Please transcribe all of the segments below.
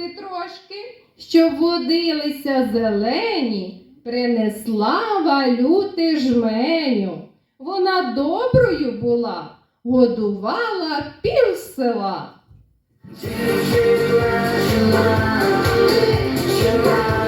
капусти трошки, щоб водилися зелені, принесла валюти жменю. Вона доброю була, годувала пів села. Коханням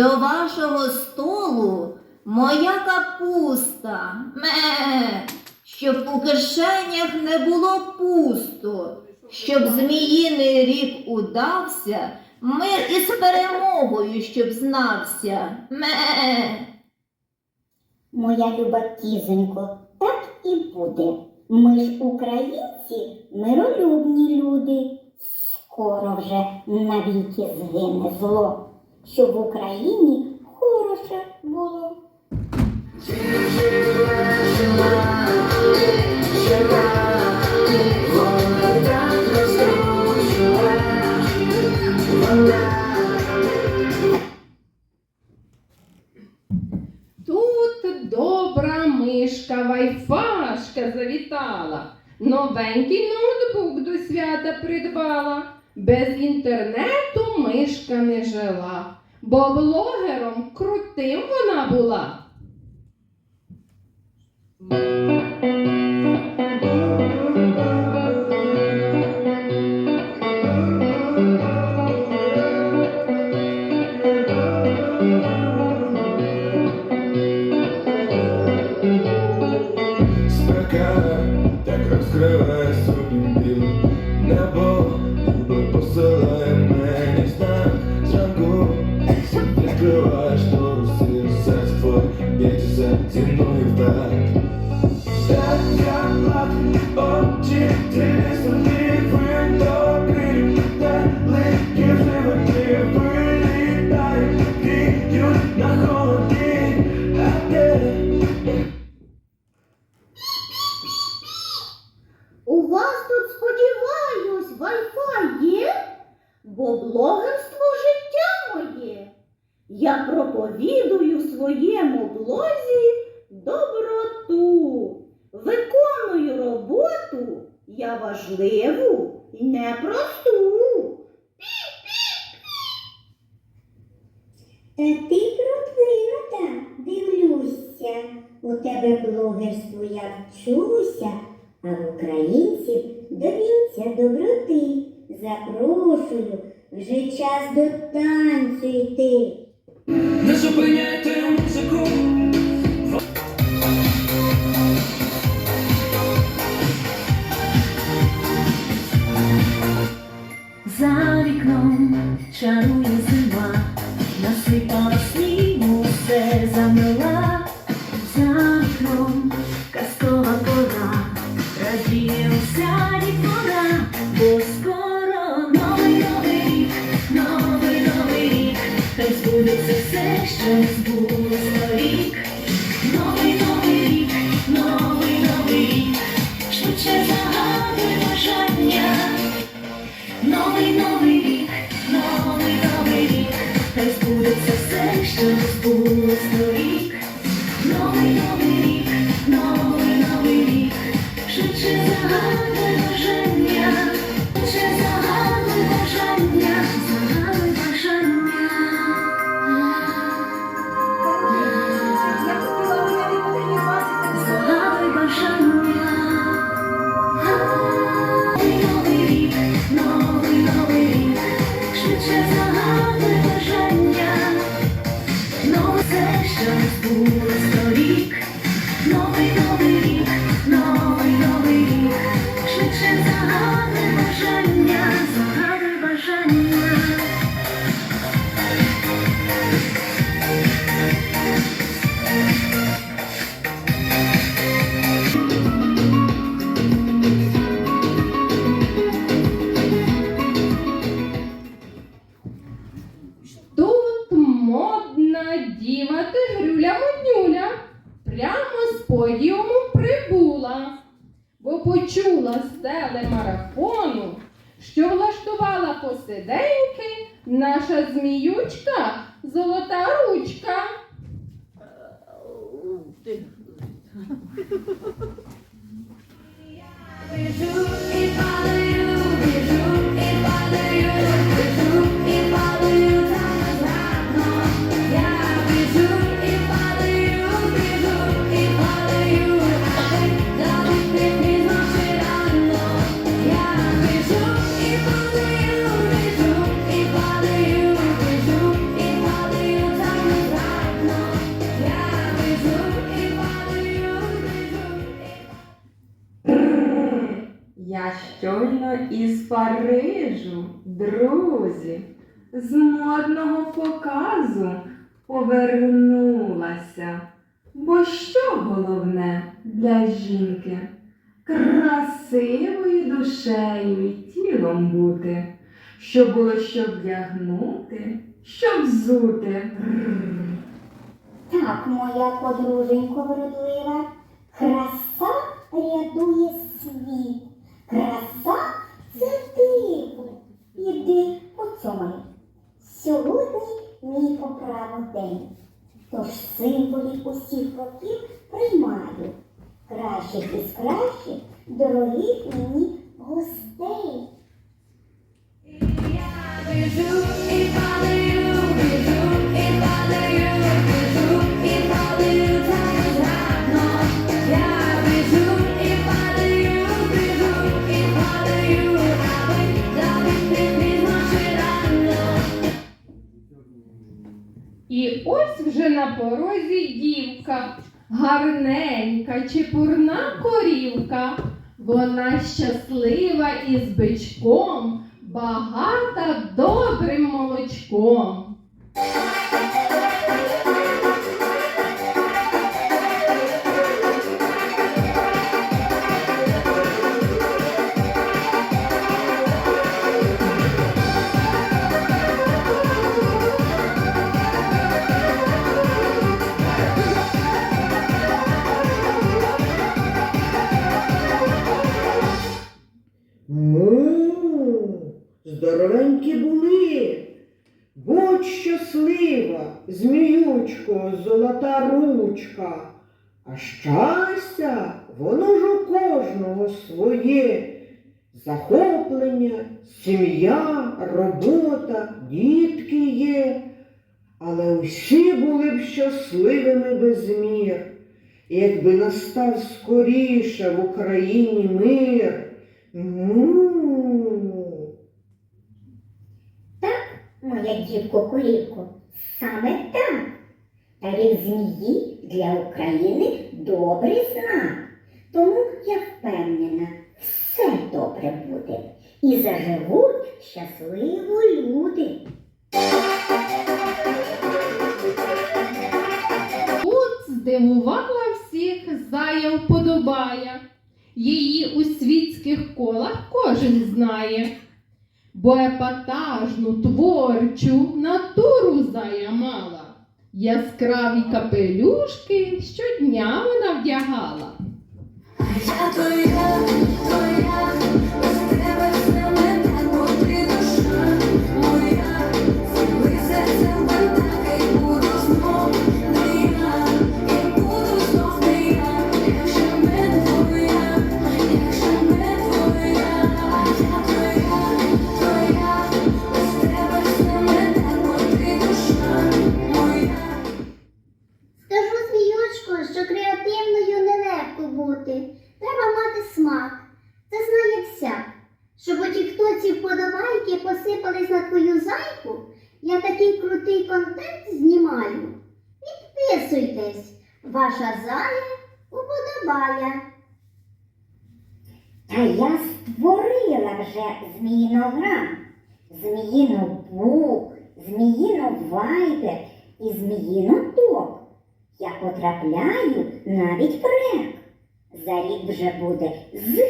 До вашого столу моя капуста. Ме, щоб у кишенях не було пусто, щоб зміїний рік удався, мир із перемогою, щоб знався. Ме. Моя люба кізонько, так і буде. Ми ж українці, миролюбні люди. Скоро вже навіки згине зло, щоб в Україні хороше було. Тут добра мишка Вайфашка завітала. Новенький ноутбук до свята придбала. Без інтернету мишка не жила, бо блогером крутим вона була. Я важливу і непросту. Та ти продвинута, дивлюся. У тебе блогерству я вчуся, а в українців до доброти. Запрошую, вже час до танцю йти. Не зупиняйте музику. Чарує зима, насипала снігу, все замила, за вікном казкова пора, радіє уся дітвора, бо скоро новий новий рік, новий новий рік, хай збудеться все, що збулось Thank you. Подіуму прибула, бо почула з телемарафону, що влаштувала посиденьки наша зміючка золота ручка. Парижу, друзі, з модного показу повернулася. Бо що головне для жінки? Красивою душею і тілом бути, щоб було що вдягнути, що взути. Так, моя подруженько вродлива, краса рятує світ. Краса диво. Іди поцьомай. Сьогодні мій поправо день. Тож символів усіх років приймаю. Кращих із кращих, дорогих мені гостей. Я біжу і падаю, І ось вже на порозі дівка, гарненька, чепурна корівка. Вона щаслива із бичком, багата добрим молочком. Здоровенькі були. Будь щаслива, зміючко, золота ручка. А щастя, воно ж у кожного своє. Захоплення, сім'я, робота, дітки є. Але усі були б щасливими без мір. Якби настав скоріше в Україні мир. Моя дівко корівко, саме так. Та від змії для України добрий знак. Тому я впевнена, все добре буде. І заживуть щасливо люди. Тут здивувала всіх зая вподобає. Її у світських колах кожен знає. Бо епатажну творчу натуру займала. Яскраві капелюшки щодня вона вдягала. Я твоя, твоя, Тіктоці вподобайки посипались на твою зайку, я такий крутий контент знімаю. Підписуйтесь, ваша зая уподобає. Та я створила вже зміїнограм, зміїну бук, зміїну вайбер і зміїну ток. Я потрапляю навіть в рек. За рік вже буде з